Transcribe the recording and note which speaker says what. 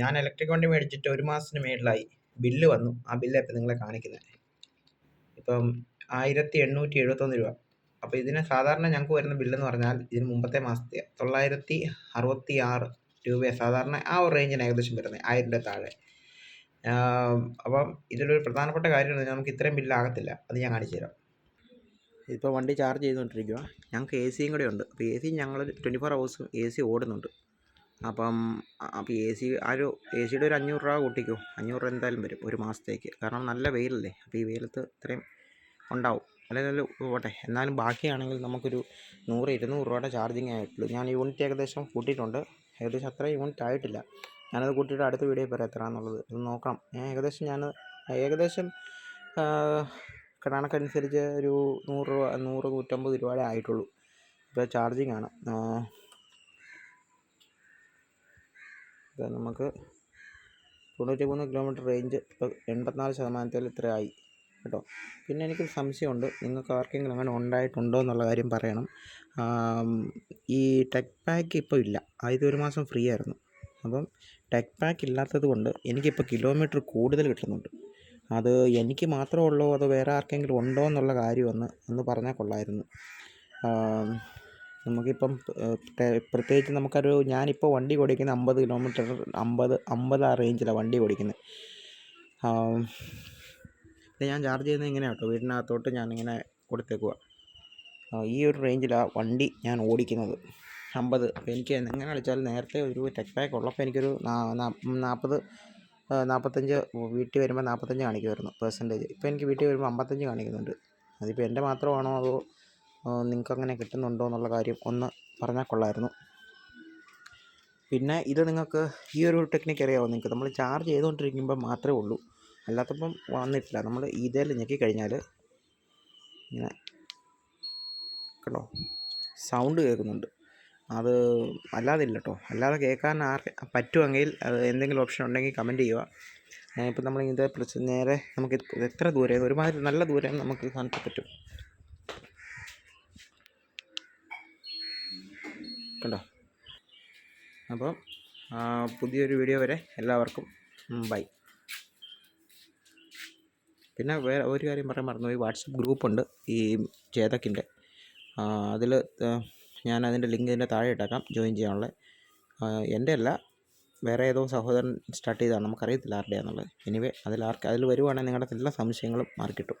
Speaker 1: ഞാൻ ഇലക്ട്രിക് വണ്ടി മേടിച്ചിട്ട് ഒരു മാസത്തിന് മേളിലായി. ബില്ല് വന്നു. ആ ബില്ല് ഇപ്പം നിങ്ങളെ കാണിക്കുന്നത് ഇപ്പം ആയിരത്തി എണ്ണൂറ്റി എഴുപത്തൊന്ന് രൂപ. അപ്പോൾ ഇതിന് സാധാരണ ഞങ്ങൾക്ക് വരുന്ന ബില്ലെന്ന് പറഞ്ഞാൽ ഇതിന് മുമ്പത്തെ മാസത്തെ തൊള്ളായിരത്തി അറുപത്തി ആറ് രൂപയാണ് സാധാരണ ആ ഒരു റേഞ്ചിന് ഏകദേശം വരുന്നത് ആയിരം രൂപ താഴെ അപ്പം ഇതിലൊരു പ്രധാനപ്പെട്ട കാര്യം എന്ന് പറഞ്ഞാൽ നമുക്ക് ഇത്രയും ബില്ലാകത്തില്ല അത് ഞാൻ കാണിച്ചു തരാം. ഇപ്പോൾ വണ്ടി ചാർജ് ചെയ്തുകൊണ്ടിരിക്കുക ഞങ്ങൾക്ക് എ സിയും കൂടെ ഉണ്ട്. അപ്പോൾ എ സി ഞങ്ങൾ ട്വന്റി ഫോർ ഹവേഴ്സും എ സി ഓടുന്നുണ്ട്. അപ്പം അപ്പോൾ എ സി ആ ഒരു എ സിയുടെ ഒരു അഞ്ഞൂറ് രൂപ കൂട്ടിക്കോ. അഞ്ഞൂറ് രൂപ എന്തായാലും വരും ഒരു മാസത്തേക്ക്. കാരണം നല്ല വെയിലല്ലേ? അപ്പോൾ ഈ വെയിലത്ത് ഇത്രയും ഉണ്ടാവും. അല്ലെങ്കിൽ പോട്ടെ. എന്നാലും ബാക്കിയാണെങ്കിൽ നമുക്കൊരു നൂറ് ഇരുന്നൂറ് രൂപയുടെ ചാർജിങ് ആയിട്ടുള്ളൂ. ഞാൻ യൂണിറ്റ് ഏകദേശം കൂട്ടിയിട്ടുണ്ട്. ഏകദേശം അത്ര യൂണിറ്റ് ആയിട്ടില്ല. ഞാനത് കൂട്ടിയിട്ട് അടുത്ത വീഡിയോ പറയാം എത്രയാണെന്നുള്ളത് ഇത് നോക്കണം. ഞാൻ ഏകദേശം ഞാൻ ഏകദേശം കണക്കനുസരിച്ച് ഒരു നൂറ് രൂപ നൂറ് നൂറ്റമ്പത് രൂപയുടെ ആയിട്ടുള്ളൂ. ഇപ്പോൾ ചാർജിങ് ആണ് ആ, ഇത് നമുക്ക് തൊണ്ണൂറ്റി മൂന്ന് കിലോമീറ്റർ റേഞ്ച് ഇപ്പോൾ എൺപത്തിനാല് ശതമാനത്തിൽ ഇത്ര ആയി കേട്ടോ. പിന്നെ എനിക്കൊരു സംശയമുണ്ട്. നിങ്ങൾക്ക് ആർക്കെങ്കിലും അങ്ങനെ ഉണ്ടായിട്ടുണ്ടോ എന്നുള്ള കാര്യം പറയണം. ഈ ടെക് പാക്ക് ഇപ്പോൾ ഇല്ല. ആദ്യത്തെ ഒരു മാസം ഫ്രീ ആയിരുന്നു. അപ്പം ടെക് പാക്ക് ഇല്ലാത്തത് കൊണ്ട് എനിക്കിപ്പോൾ കിലോമീറ്റർ കൂടുതൽ കിട്ടുന്നുണ്ട്. അത് എനിക്ക് മാത്രമേ ഉള്ളൂ? അതോ വേറെ ആർക്കെങ്കിലും ഉണ്ടോ എന്നുള്ള കാര്യം ഒന്ന് ഒന്ന് പറഞ്ഞാൽ കൊള്ളായിരുന്നു. നമുക്കിപ്പം പ്രത്യേകിച്ച് നമുക്കൊരു ഞാനിപ്പോൾ വണ്ടി ഓടിക്കുന്നത് അമ്പത് കിലോമീറ്റർ അമ്പത് അമ്പത് ആ റേഞ്ചിലാണ് വണ്ടി ഓടിക്കുന്നത് ഇത് ഞാൻ ചാർജ് ചെയ്യുന്നത് ഇങ്ങനെയാണ് കേട്ടോ. വീടിനകത്തോട്ട് ഞാനിങ്ങനെ കൊടുത്തേക്കുക ഈ ഒരു റേഞ്ചിലാണ് വണ്ടി ഞാൻ ഓടിക്കുന്നത്. അമ്പത് അപ്പോൾ എനിക്ക് എങ്ങനെ കളിച്ചാൽ നേരത്തെ ഒരു ടെക് പാക്ക് ഉള്ളപ്പോൾ എനിക്കൊരു നാൽപ്പത് നാൽപ്പത്തഞ്ച് വീട്ടിൽ വരുമ്പോൾ നാൽപ്പത്തഞ്ച് കാണിക്കുമായിരുന്നു പെർസെന്റേജ്. ഇപ്പോൾ എനിക്ക് വീട്ടിൽ വരുമ്പോൾ അമ്പത്തഞ്ച് കാണിക്കുന്നുണ്ട്. അതിപ്പോൾ എന്റെ മാത്രമാണോ അതോ നിങ്ങൾക്ക് അങ്ങനെ കിട്ടുന്നുണ്ടോ എന്നുള്ള കാര്യം ഒന്ന് പറഞ്ഞാൽ കൊള്ളായിരുന്നു. പിന്നെ ഇത് നിങ്ങൾക്ക് ഈ ഒരു ടെക്നിക്ക് അറിയാമോ നിങ്ങൾക്ക്? നമ്മൾ ചാർജ് ചെയ്തുകൊണ്ടിരിക്കുമ്പോൾ മാത്രമേ ഉള്ളൂ. അല്ലാത്തപ്പം വന്നിട്ടില്ല. നമ്മൾ ഇതിൽ ഞെക്കി കഴിഞ്ഞാൽ ഇങ്ങനെ കേട്ടോ സൗണ്ട് കേൾക്കുന്നുണ്ട്. അത് അല്ലാതെ ഇല്ല കേട്ടോ അല്ലാതെ കേൾക്കാൻ ആർ പറ്റുമെങ്കിൽ അത് എന്തെങ്കിലും ഓപ്ഷൻ ഉണ്ടെങ്കിൽ കമന്റ് ചെയ്യുക. ഇപ്പം നമ്മൾ ഇത് നേരെ നമുക്ക് എത്ര ദൂരെ ഒരുമാതിരി നല്ല ദൂരം നമുക്ക് കാണിച്ചു പറ്റും. കണ്ടോ? അപ്പം പുതിയൊരു വീഡിയോ വരെ എല്ലാവർക്കും ബൈ. പിന്നെ വേറെ ഒരു കാര്യം പറയാൻ മറന്നുപോയി. വാട്സപ്പ് ഗ്രൂപ്പുണ്ട് ഈ ചേതക്കിന്റെ. അതിൽ ഞാൻ അതിന്റെ ലിങ്ക് ഇതിന്റെ താഴെ ഇട്ടേക്കാം ജോയിൻ ചെയ്യാനുള്ള എന്റെ അല്ല വേറെ ഏതോ സഹോദരൻ സ്റ്റാർട്ട് ചെയ്തതാണ്. നമുക്കറിയത്തില്ല ആരുടെയാണെന്നുള്ളത് എനിവേ അതിൽ ആർക്ക് അതിൽ വരുവാണെങ്കിൽ നിങ്ങളുടെ എല്ലാ സംശയങ്ങളും മാറിക്കിട്ടും